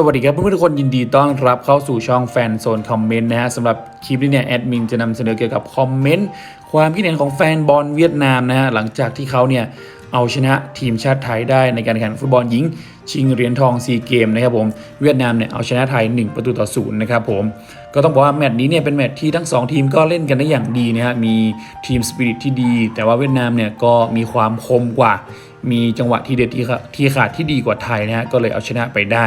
สวัสดีครับเพื่อนๆทุกคนยินดีต้อนรับเข้าสู่ช่องแฟนโซนคอมเมนต์นะฮะสำหรับคลิปนี้เนี่ยแอดมินจะนำเสนอเกี่ยวกับคอมเมนต์ความคิดเห็นของแฟนบอลเวียดนามนะฮะหลังจากที่เขาเนี่ยเอาชนะทีมชาติไทยได้ในการแข่งขันฟุตบอลหญิง ชิงเหรียญทองซีเกมนะครับผมเวียดนามเนี่ยเอาชนะไทย 1 ประตูต่อศูนย์นะครับผมก็ต้องบอกว่าแมตช์นี้เนี่ยเป็นแมตช์ที่ทั้งสองทีมก็เล่นกันได้อย่างดีนะฮะมีทีมสปิริตที่ดี แต่ว่าเวียดนามเนี่ยก็มีความคมกว่า มีจังหวะที่เด็ดที่ขาที่ขาดที่ดีกว่าไทยนะฮะก็เลยเอาชนะไปได้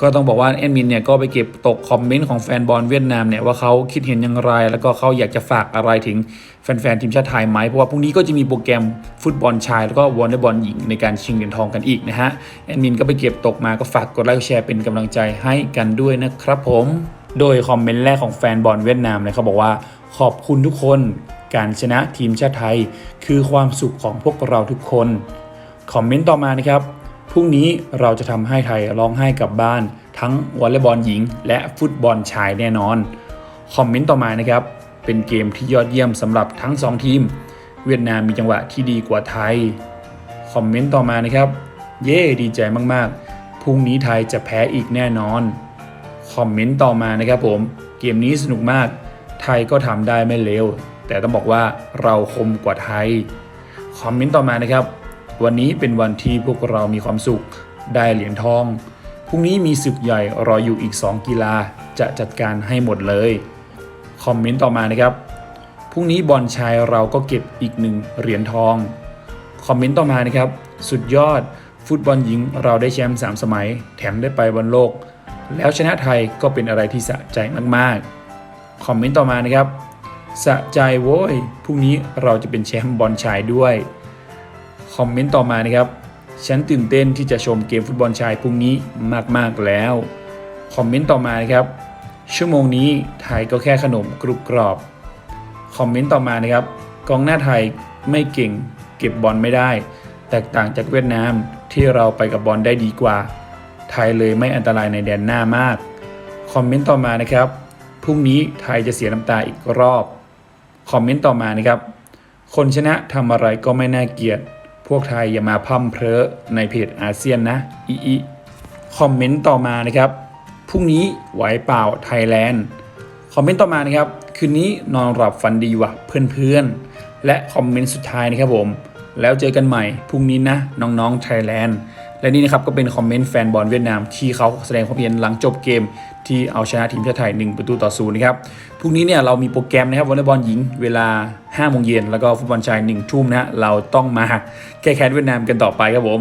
ก็ต้องบอกว่าแอดมินเนี่ยก็ไปเก็บตกคอมเมนต์ของแฟนบอลเวียดนามเนี่ยว่าเขาคิดเห็นอย่างไร แล้วก็เขาอยากจะฝากอะไรถึงแฟนๆทีมชาติไทยไหมเพราะว่าพรุ่งนี้ก็จะมีโปรแกรมฟุตบอลชาย แล้วก็วอลเลย์บอลหญิงในการชิงเหรียญทองกันอีกนะฮะแอดมินก็ไปเก็บตกมาก็ฝากกดไลค์แชร์เป็นกำลังใจให้กันด้วยนะครับผม โดยคอมเมนต์แรกของแฟนบอลเวียดนามเนี่ยเขาบอกว่าขอบคุณทุกคนการชนะทีมชาติไทย คือความสุขของพวกเราทุกคนคอมเมนต์ต่อมานะครับ พรุ่งนี้เราจะทำให้ไทยร้องไห้กลับบ้าน ทั้งวอลเลย์บอลหญิง และฟุตบอลชายแน่นอน คอมเมนต์ต่อมานะครับ เป็นเกมที่ยอดเยี่ยมสำหรับทั้ง 2 ทีม เวียดนามมีจังหวะที่ดีกว่าไทย คอมเมนต์ต่อมานะครับ เย่ดีใจมากๆ พรุ่งนี้ไทยจะแพ้อีกแน่นอน คอมเมนต์ต่อมานะครับผม เกมนี้สนุกมาก ไทยก็ทำได้ไม่เลวแต่ต้องบอกว่าเราคมกว่าไทย คอมเมนต์ต่อมานะครับ วันนี้เป็นวันที่พวกเรามีความสุข ได้เหรียญทอง พรุ่งนี้มีศึกใหญ่รออยู่อีก 2 กีฬาจะจัดการให้หมดเลย คอมเมนต์ต่อมานะครับ พรุ่งนี้บอลชายเราก็เก็บอีกหนึ่งเหรียญทอง คอมเมนต์ต่อมานะครับ สุดยอด ฟุตบอลหญิงเราได้แชมป์3สมัย แถมได้ไปบอลโลก แล้วชนะไทยก็เป็นอะไรที่สะใจมากๆ คอมเมนต์ต่อมานะครับสะใจโว้ย พรุ่งนี้เราจะเป็นแชมป์บอลชายด้วย คอมเมนต์ต่อมานะครับ ฉันตื่นเต้นที่จะชมเกมฟุตบอลชายพรุ่งนี้มากๆแล้ว คอมเมนต์ต่อมานะครับ ชั่วโมงนี้ไทยก็แค่ขนมกรุบกรอบ คอมเมนต์ต่อมานะครับ กองหน้าไทยไม่เก่ง เก็บบอลไม่ได้ แตกต่างจากเวียดนามที่เราไปกับบอลได้ดีกว่า ไทยเลยไม่อันตรายในแดนหน้ามาก คอมเมนต์ต่อมานะครับ พรุ่งนี้ไทยจะเสียน้ำตาอีกรอบ คอมเมนต์ต่อมานะครับ คนชนะทำอะไรก็ไม่น่าเกลียด พวกไทยอย่ามาพั่มเพลอในเพจอาเซียนนะอีอีคอมเมนต์ต่อมานะครับพรุ่งนี้ไหวเปล่าไทยแลนด์คอมเมนต์ต่อมานะครับ คืนนี้นอนหลับฝันดีว่ะเพื่อนๆ และคอมเมนต์สุดท้ายนะครับผม แล้วเจอกันใหม่พรุ่งนี้นะน้องๆไทยแลนด์ และนี่นะครับก็เป็นคอมเมนต์แฟนบอลเวียดนามที่เขาแสดงความเห็นหลังจบเกม ที่เอาชนะทีมชาติไทย 1 ประตูต่อศูนย์นะครับพรุ่งนี้เนี่ยเรามีโปรแกรมนะครับวอลเลย์บอลหญิงเวลา5โมงเย็นแล้วก็ฟุตบอลชาย1ทุ่มนะฮะเราต้องมาแก้แค้นเวียดนามกันต่อไปครับผม